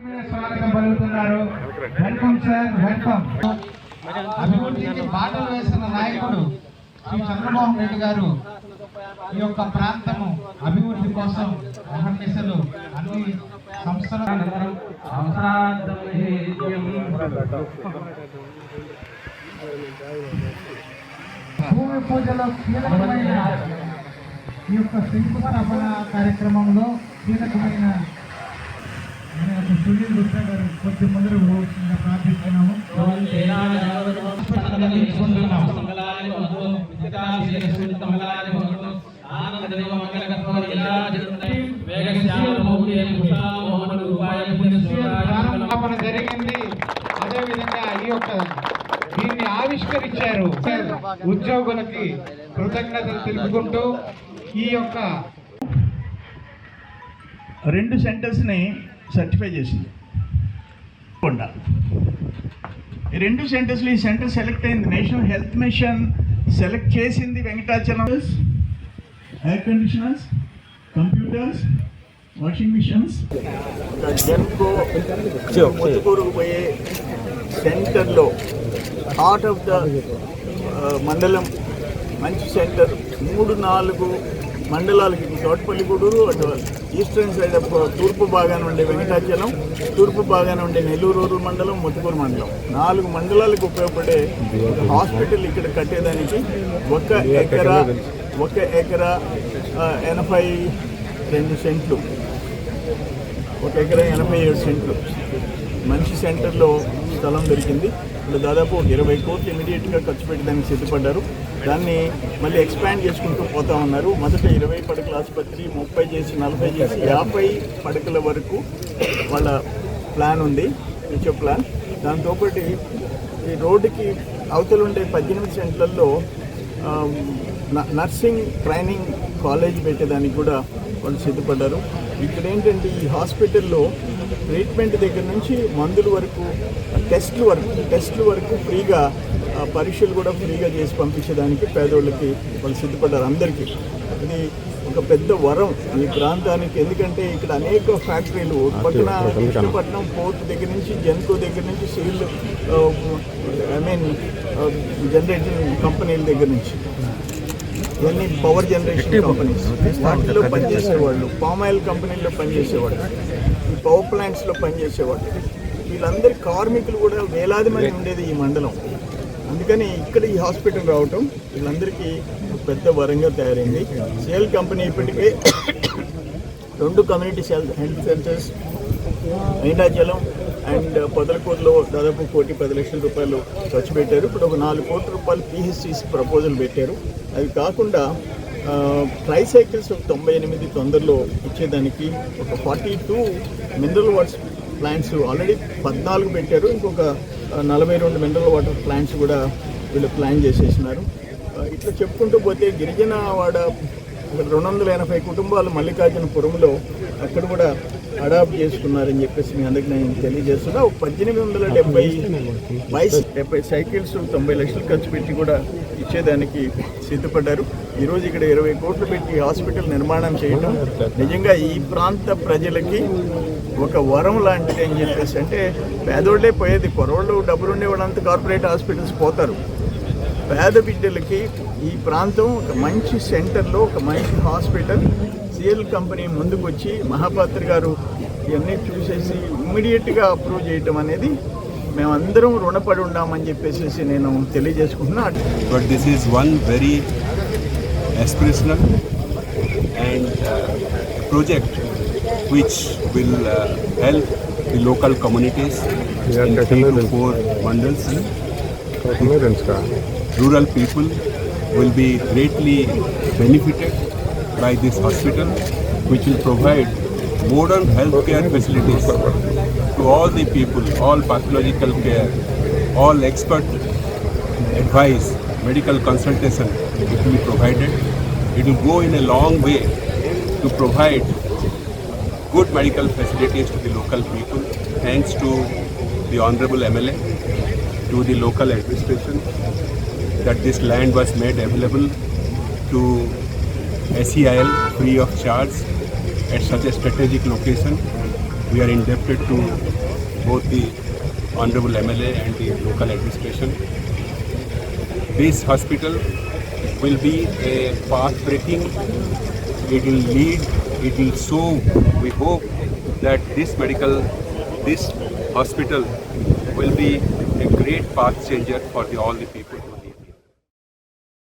స్వాగతం పలుకుతున్నారు. Welcome sir welcome అభివృద్ధికి బాటలు వేసిన నాయకుడు శ్రీ చంద్రబాబు నాయుడు గారు ఈ యొక్క ప్రాంతము అభివృద్ధి కోసం అహర్నిశలు అన్ని సంస్థల భూమి పూజలో కీలకమైన ఈ యొక్క శంకుస్థాపన కార్యక్రమంలో కీలకమైన సునీల్ గుప్తా గారు కొద్ది పోవచ్చిందిగా ప్రార్థిస్తున్నాము. జరిగింది. అదే విధంగా ఈ యొక్క దీన్ని ఆవిష్కరించారు ఉద్యోగులకి కృతజ్ఞతలు తెలుపుకుంటూ ఈ యొక్క రెండు సెంటర్స్ని సర్టిఫై చేసింది. కొండ. ఈ రెండు సెంటర్స్లో ఈ సెంటర్ సెలెక్ట్ అయింది. నేషనల్ హెల్త్ మిషన్ సెలెక్ట్ చేసింది Venkatachalam. Air conditioners computers washing machines Genco ముతుకూరుకు పోయే సెంటర్లో హార్ట్ ఆఫ్ ద మండలం మంచి సెంటర్ మూడు నాలుగు మండలాలకి తోటపల్లి గూడూరు అటు ఈస్టర్న్ సైడ్ తూర్పు భాగాన ఉండే వెంకటాచలం తూర్పు భాగాన ఉండే నెల్లూరు రూరల్ మండలం ముత్తుకూరు మండలం. నాలుగు మండలాలకు ఉపయోగపడే హాస్పిటల్ ఇక్కడ కట్టేదానికి ఒక ఎకరా ఒక ఎకరా ఎనభై రెండు సెంట్లు. ఒక ఎకరా ఎనభై ఏడు సెంట్లు. మంచి సెంటర్లో స్థలం దొరికింది. ఇప్పుడు దాదాపు ఒక ఇరవై కోట్లు ఇమీడియట్గా ఖర్చు పెట్టడానికి సిద్ధపడ్డారు. దాన్ని మళ్ళీ ఎక్స్పాండ్ చేసుకుంటూ పోతా ఉన్నారు. మొదట ఇరవై పడకల ఆసుపత్రి ముప్పై చేసి నలభై చేసి యాభై పడకల వరకు వాళ్ళ ప్లాన్ ఉంది ఫ్యూచర్ ప్లాన్. దాంతోపాటు ఈ రోడ్డుకి అవతలుండే పద్దెనిమిది సెంట్లలో నర్సింగ్ ట్రైనింగ్ కాలేజ్ పెట్టేదానికి కూడా వాళ్ళు సిద్ధపడ్డారు. ఇక్కడ ఏంటంటే ఈ హాస్పిటల్లో ట్రీట్మెంట్ దగ్గర నుంచి మందుల వరకు టెస్ట్లు వరకు టెస్ట్లు వరకు ఫ్రీగా పరీక్షలు కూడా ఫ్రీగా చేసి పంపించేదానికి పేదోళ్ళకి వాళ్ళు సిద్ధపడ్డారు అందరికీ. ఇది ఒక పెద్ద వరం ఈ ప్రాంతానికి. ఎందుకంటే ఇక్కడ అనేక ఫ్యాక్టరీలు పక్కన కృష్ణపట్నం పోర్ట్ దగ్గర నుంచి జెన్కో దగ్గర నుంచి సివిల్ ఐ మీన్ జనరేటింగ్ కంపెనీల దగ్గర నుంచి. ఇవన్నీ పవర్ జనరేషన్ కంపెనీస్. వాటిలో పనిచేసేవాళ్ళు పామ్ ఆయిల్ కంపెనీల్లో పనిచేసేవాళ్ళు ఈ పవర్ ప్లాంట్స్లో పనిచేసేవాళ్ళు. వీళ్ళందరి కార్మికులు కూడా వేలాది మంది ఉండేది ఈ మండలం. అందుకని ఇక్కడ ఈ హాస్పిటల్ రావటం వీళ్ళందరికీ పెద్ద వరంగా తయారైంది. సేల్ కంపెనీ ఇప్పటికే రెండు community health health centers Venkatachalam and పొదలకూరులో దాదాపు కోటి పది లక్షల రూపాయలు ఖర్చు పెట్టారు. ఇప్పుడు ఒక నాలుగు కోట్ల రూపాయలు పిహెచ్సిస్ ప్రపోజల్ పెట్టారు. అవి కాకుండా ట్రైసైకిల్స్ ఒక తొంభై ఎనిమిది తొందరలో ఇచ్చేదానికి ఒక forty two mineral water plants already పద్నాలుగు పెట్టారు. ఇంకొక నలభై రెండు మినరల్ వాటర్ ప్లాంట్స్ కూడా వీళ్ళు ప్లాన్ చేసేసినారు. ఇట్లా చెప్పుకుంటూ పోతే గిరిజన వాడ రెండు వందల ఎనభై కుటుంబాలు మల్లికార్జునపురంలో అక్కడ కూడా అడాప్ట్ చేసుకున్నారని చెప్పేసి మీ అందరికి నేను తెలియజేస్తున్నా. ఒక పద్దెనిమిది వందల డెబ్బై బైస్ డెబ్బై సైకిల్స్ తొంభై లక్షలు ఖర్చు పెట్టి కూడా ఇచ్చేదానికి సిద్ధపడ్డారు. ఈరోజు ఇక్కడ ఇరవై కోట్లు పెట్టి హాస్పిటల్ నిర్మాణం చేయడం నిజంగా ఈ ప్రాంత ప్రజలకి ఒక వరం లాంటిది అని చెప్పేసి అంటే పేదోళ్ళే పోయేది. కొరవాళ్ళు డబ్బులు ఉండేవాళ్ళంతా కార్పొరేట్ హాస్పిటల్స్ పోతారు. పేద బిడ్డలకి ఈ ప్రాంతం ఒక మంచి సెంటర్లో ఒక మంచి హాస్పిటల్ సీఎల్ కంపెనీ ముందుకు వచ్చి మహాపాత్రి గారు ఇవన్నీ చూసేసి ఇమ్మీడియట్గా అప్రూవ్ చేయటం అనేది మేమందరం రుణపడి ఉన్నామని చెప్పేసి నేను తెలియజేసుకున్నాను but this is one very exceptional and project which will help the local communities four mandals rural people will be greatly benefited by this hospital, which will provide modern healthcare facilities to all the people, all pathological care, all expert advice, medical consultation, it will be provided. It will go in a long way to provide good medical facilities to the local people thanks to the Honorable MLA, to the local administration that this land was made available to SEIL free of charge at such a strategic location We are indebted to both the Honorable MLA and the local administration. This hospital will be a path breaking, it will lead, it will show, we hope that this medical, this hospital will be a great path changer for the, all the people.